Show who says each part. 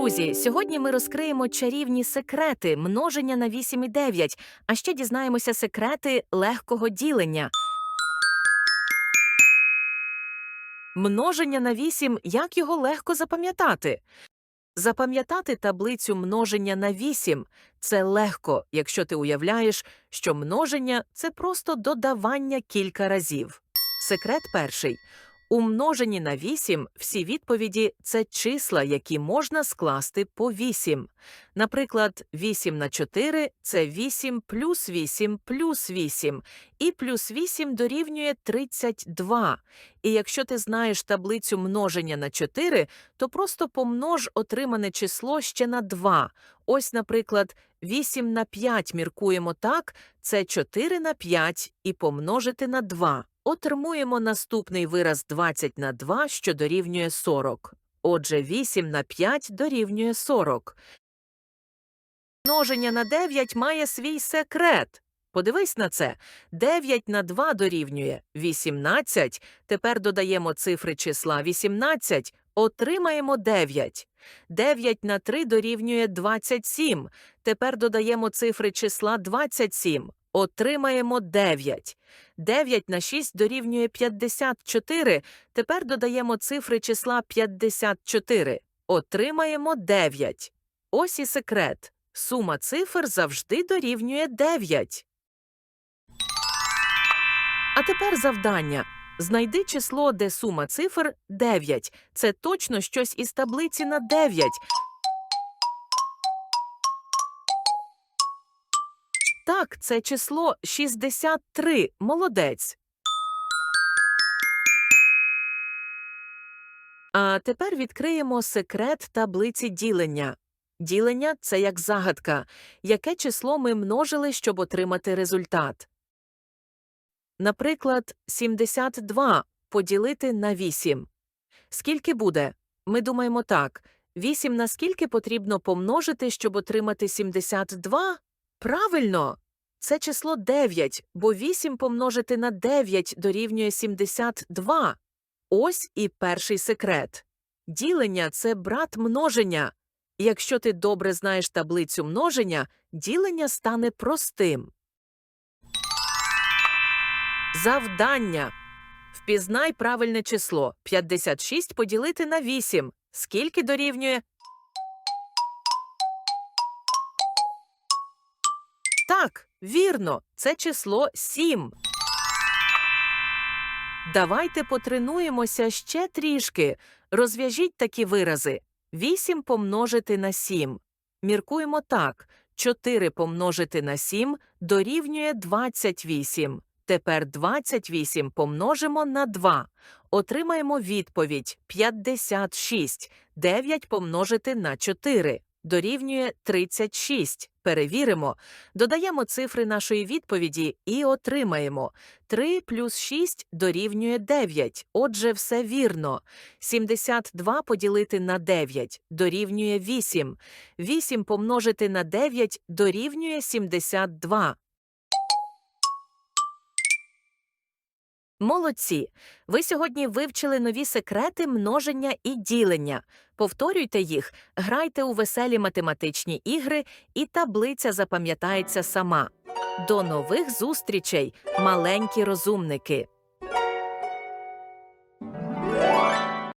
Speaker 1: Друзі, сьогодні ми розкриємо чарівні секрети множення на 8 і 9, а ще дізнаємося секрети легкого ділення. Множення на 8 – як його легко запам'ятати? Запам'ятати таблицю множення на 8 – це легко, якщо ти уявляєш, що множення – це просто додавання кілька разів. Секрет перший. У множенні на 8 всі відповіді – це числа, які можна скласти по 8. Наприклад, 8 на 4 – це 8 плюс 8 плюс 8, і плюс 8 дорівнює 32. І якщо ти знаєш таблицю множення на 4, то просто помнож отримане число ще на 2. Ось, наприклад, 8 на 5 міркуємо так – це 4 на 5 і помножити на 2. Отримуємо наступний вираз 20 на 2, що дорівнює 40. Отже, 8 на 5 дорівнює 40. Множення на 9 має свій секрет. Подивись на це. 9 на 2 дорівнює 18. Тепер додаємо цифри числа 18. Отримаємо 9. 9 на 3 дорівнює 27. Тепер додаємо цифри числа 27. Отримаємо 9. 9 на 6 дорівнює 54. Tепер додаємо цифри числа 54. Отримаємо 9. Ось і секрет. Сума цифр завжди дорівнює 9. А тепер завдання. Знайди число, де сума цифр 9. Це точно щось із таблиці на 9. Так, це число 63. Молодець. А тепер відкриємо секрет таблиці ділення. Ділення – це як загадка. Яке число ми множили, щоб отримати результат? Наприклад, 72 поділити на 8. Скільки буде? Ми думаємо так. 8 на скільки потрібно помножити, щоб отримати 72? Правильно! Це число 9, бо 8 помножити на 9 дорівнює 72. Ось і перший секрет. Ділення – це брат множення. Якщо ти добре знаєш таблицю множення, ділення стане простим. Завдання. Впізнай правильне число. 56 поділити на 8. Скільки дорівнює? Так, вірно, це число 7. Давайте потренуємося ще трішки. Розв'яжіть такі вирази. 8 помножити на 7. Міркуємо так. 4 помножити на 7 дорівнює 28. Тепер 28 помножимо на 2. Отримаємо відповідь 56. 9 помножити на 4 дорівнює 36. Перевіримо. Додаємо цифри нашої відповіді і отримаємо. 3 плюс 6 дорівнює 9. Отже, все вірно. 72 поділити на 9 дорівнює 8. 8 помножити на 9 дорівнює 72. Молодці! Ви сьогодні вивчили нові секрети множення і ділення. Повторюйте їх, грайте у веселі математичні ігри, і таблиця запам'ятається сама. До нових зустрічей, маленькі розумники!